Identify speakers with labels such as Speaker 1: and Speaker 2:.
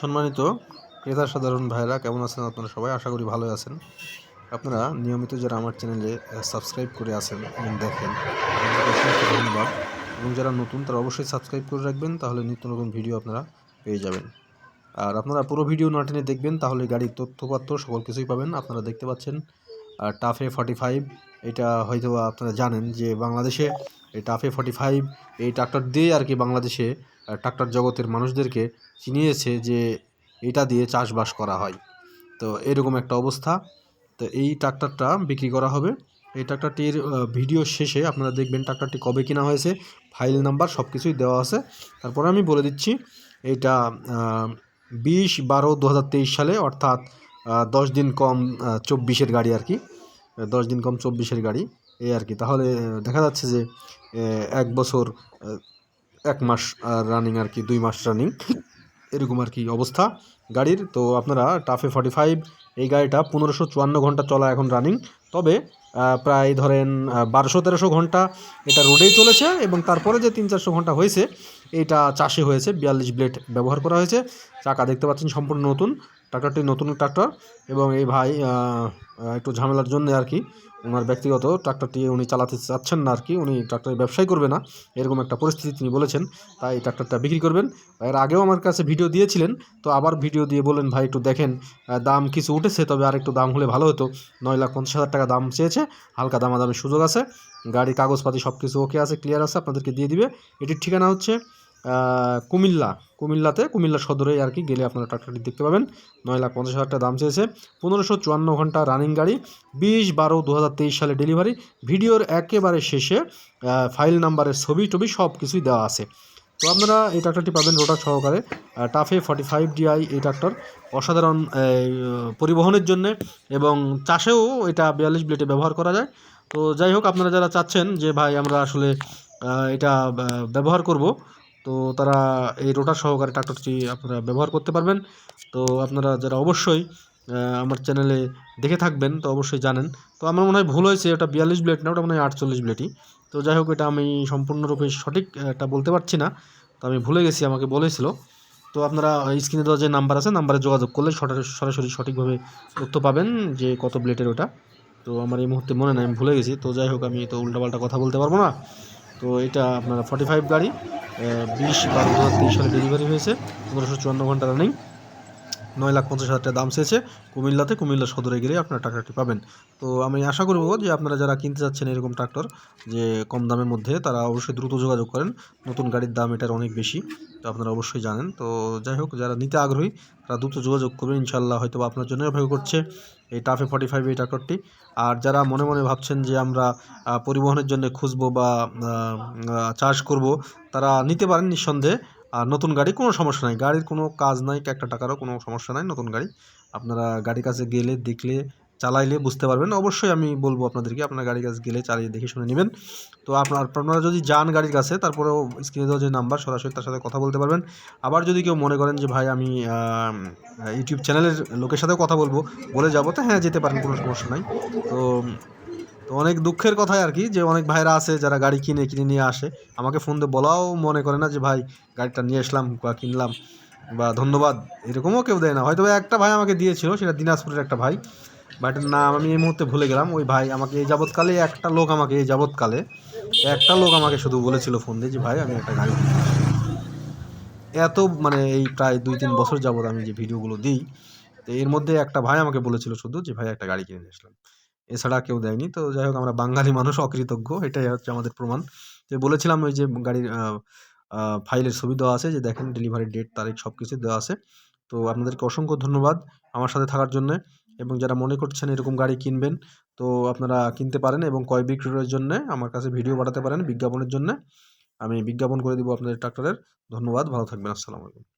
Speaker 1: সম্মানিত ক্রেতা সাধারণ ভাইরা কেমন আছেন আপনারা সবাই? আশা করি ভালোই আছেন। আপনারা নিয়মিত যারা আমার চ্যানেলে সাবস্ক্রাইব করে আছেন এবং দেখেন ধন্যবাদ। এবং যারা নতুন, তারা অবশ্যই সাবস্ক্রাইব করে রাখবেন, তাহলে নিত্য নতুন ভিডিও আপনারা পেয়ে যাবেন। আর আপনারা পুরো ভিডিও না টেনে দেখবেন, তাহলে গাড়ির তথ্যপাত্র সকল কিছুই পাবেন, আপনারা দেখতে পাচ্ছেন। আর টাফে ফর্টি ফাইভ এটা হয়তো আপনারা জানেন যে বাংলাদেশে এই টাফে ফর্টি ফাইভ এই ট্রাক্টর দিয়ে আর কি বাংলাদেশে ট্রাক্টর জগতের মানুষদেরকে চিনিয়েছে যে এটা দিয়ে চাষবাস করা হয়। তো এরকম একটা অবস্থা। তো এই ট্রাক্টরটা বিক্রি করা হবে। এই ট্রাক্টরটির ভিডিও শেষে আপনারা দেখবেন ট্রাক্টরটি কবে কেনা হয়েছে ফাইল নাম্বার সব কিছুই দেওয়া আছে। তারপরে আমি বলে দিচ্ছি, এটা বিশ বারো দু সালে, অর্থাৎ দশ দিন কম চব্বিশের গাড়ি আর কি। দশ দিন কম চব্বিশের গাড়ি। এই আর কি। তাহলে দেখা যাচ্ছে যে এক বছর এক মাস রানিং আর কি, দুই মাস রানিং এরকম আর কি অবস্থা গাড়ির। তো আপনারা টাফে ফর্টি ফাইভ এই গাড়িটা পনেরোশো চুয়ান্ন ঘণ্টা চলা এখন রানিং তবে প্রায় ধরেন বারোশো তেরোশো ঘণ্টা এটা রোডেই চলেছে এবং তারপরে যে তিন চারশো ঘণ্টা হয়েছে এটা চাষে হয়েছে, বিয়াল্লিশ ব্লেড ব্যবহার করা হয়েছে। চাকা দেখতে পাচ্ছেন সম্পূর্ণ নতুন ট্রাক্টরটি নতুন ট্রাক্টর এবং এই ভাই একটু ঝামেলার জন্য আর কি, ওনার ব্যক্তিগত ট্রাক্টরটি উনি চালাতে চাচ্ছেন না আর কি, উনি ট্রাক্টরের ব্যবসায় করবে না, এরকম একটা পরিস্থিতি তিনি বলেছেন, তাই এই ট্রাক্টরটা বিক্রি করবেন। এর আগেও আমার কাছে ভিডিও দিয়েছিলেন, তো আবার ভিডিও দিয়ে বলেন, ভাই, একটু দেখেন দাম কিছু উঠেছে, তবে আর একটু দাম হলে ভালো হতো। নয় লাখ পঞ্চাশ হাজার টাকা দাম চেয়েছে, হালকা দামাদামের সুযোগ আছে, গাড়ি, কাগজপাতি সব কিছু ওকে আছে ক্লিয়ার আছে, আপনাদেরকে দিয়ে দিবে। এটির ঠিকানা হচ্ছে কুমিল্লা। কুমিল্লাতে, কুমিল্লা সদরে আর কি গেলে আপনারা ট্রাক্টরটি দেখতে পাবেন। নয় লাখ পঞ্চাশ হাজার টাকা দাম চেয়েছে। পনেরোশো চুয়ান্ন ঘণ্টা রানিং গাড়ি, বিশ বারো দু সালে ডেলিভারি ভিডিওর একেবারে শেষে ফাইল নাম্বারের ছবি টবি সব কিছুই দেওয়া আছে। তো আপনারা এই ট্রাক্টরটি পাবেন রোটার সহকারে টাফে ফর্টি ফাইভ ডিআই এই ট্রাক্টর। অসাধারণ পরিবহনের জন্য এবং চাষেও এটা বিয়াল্লিশ ব্লেডে ব্যবহার করা যায়। তো যাই হোক, আপনারা যারা চাচ্ছেন যে ভাই আমরা আসলে এটা ব্যবহার করব তো তারা এই রোটার সহকারে ট্রাক্টরটি আপনারা ব্যবহার করতে পারবেন। তো আপনারা যারা অবশ্যই আমার চ্যানেলে দেখে থাকবেন, তো অবশ্যই জানেন। তো আমার মনে হয় ভুল হয়েছে ওটা বিয়াল্লিশ ব্লেড না, ওটা মনে হয় আটচল্লিশ ব্লেডই তো যাই হোক, এটা আমি সম্পূর্ণরূপে সঠিক, এটা বলতে পারছি না। তো আমি ভুলে গেছি, আমাকে বলেছিল। তো আপনারা স্ক্রিনে দেওয়া যে নাম্বার আছে নাম্বারে যোগাযোগ করলে সরাসরি সঠিকভাবে তথ্য পাবেন যে কত ব্লেডের ওটা। তো আমার এই মুহূর্তে মনে নাই, আমি ভুলে গেছি। তো যাই হোক, আমি তো উল্টাপাল্টা কথা বলতে পারব না। তো এটা আপনারা ফর্টি ফাইভ গাড়ি বিশ বারো দু হাজার তেইশ সালে ডেলিভারি হয়েছে। পনেরোশো চুয়ান্ন ঘণ্টা রানিং নয় লাখ পঞ্চাশ হাজার টাকা দাম চেয়েছে। কুমিল্লাতে কুমিল্লা সদরে গেলে আপনারা ট্রাক্টরটি পাবেন। তো আমি আশা করব যে আপনারা যারা কিনতে যাচ্ছেন এরকম ট্রাক্টর, যে কম দামের মধ্যে, তারা অবশ্যই দ্রুত যোগাযোগ করেন। নতুন গাড়ির দাম এটার অনেক বেশি, তো আপনারা অবশ্যই জানেন। তো যাই হোক, যারা নিতে আগ্রহী, তারা দ্রুত যোগাযোগ করবেন ইনশাল্লাহ হয়তো আপনার জন্য অপেক্ষা করছে এই টাফে ফর্টি ফাইভ এই ট্রাক্টরটি। আর যারা মনে মনে ভাবছেন যে আমরা পরিবহনের জন্য খুঁজবো বা চাষ করব, তারা নিতে পারেন নিঃসন্দেহে। আর নতুন গাড়ি কোনো সমস্যা নাই। গাড়ির কোনো কাজ নাই, একটা টাকারও কোনো সমস্যা নাই নতুন গাড়ি। আপনারা গাড়ির কাছে গেলে, দেখলে, চালাইলে বুঝতে পারবেন। অবশ্যই আমি বলব আপনাদেরকে, আপনার গাড়ির কাছে গেলে চালিয়ে দেখে শুনে নেবেন। তো আপনার, আপনারা যদি যান গাড়ির কাছে, তারপরেও স্ক্রিনে দেওয়া যে নাম্বার সরাসরি তার সাথে কথা বলতে পারবেন। আবার যদি কেউ মনে করেন যে, ভাই, আমি ইউটিউব চ্যানেলের লোকের সাথেও কথা বলব, বলে যাব, তো হ্যাঁ যেতে পারেন, কোনো সমস্যা নাই। তো তো অনেক দুঃখের কথাই আর কি যে অনেক ভাইরা আছে যারা গাড়ি কিনে কিনে নিয়ে আসে। আমাকে ফোন দিয়ে বলাও মনে করে না যে, ভাই, গাড়িটা নিয়ে আসলাম বা কিনলাম বা ধন্যবাদ। এরকমও কেউ দেয় না। হয়তো একটা ভাই আমাকে দিয়েছিল, সেটা দিনাজপুরের একটা ভাই। বাটের নাম আমি এই মুহূর্তে ভুলে গেলাম। ওই ভাই আমাকে এই যাবৎকালে একটা লোক আমাকে, এই যাবৎকালে একটা লোক আমাকে শুধু বলেছিল ফোন দিয়ে যে, ভাই, আমি একটা গাড়ি এত মানে এই প্রায় দুই তিন বছর যাবৎ আমি যে ভিডিওগুলো দিই, তো এর মধ্যে একটা ভাই আমাকে বলেছিল শুধু যে, ভাই, একটা গাড়ি কিনে নিয়ে আসলাম। এছাড়া কেউ দেয়নি। তো যাই হোক, আমরা বাঙালি মানুষ, অকৃতজ্ঞ, এটাই হচ্ছে আমাদের প্রমাণ। যে বলেছিলাম ওই যে গাড়ির ফাইলের ছবি দেওয়া আছে, যে দেখেন ডেলিভারি ডেট তারিখ সব কিছু দেওয়া আছে। তো আপনাদেরকে অসংখ্য ধন্যবাদ আমার সাথে থাকার জন্য। এবং যারা মনে করছেন এরকম গাড়ি কিনবেন, তো আপনারা কিনতে পারেন এবং কয় বিক্রয়ের জন্য আমার কাছে ভিডিও পাঠাতে পারেন বিজ্ঞাপনের জন্য। আমি বিজ্ঞাপন করে দিব আপনাদের ট্রাক্টরের। ধন্যবাদ, ভালো থাকবেন, আসসালামু আলাইকুম।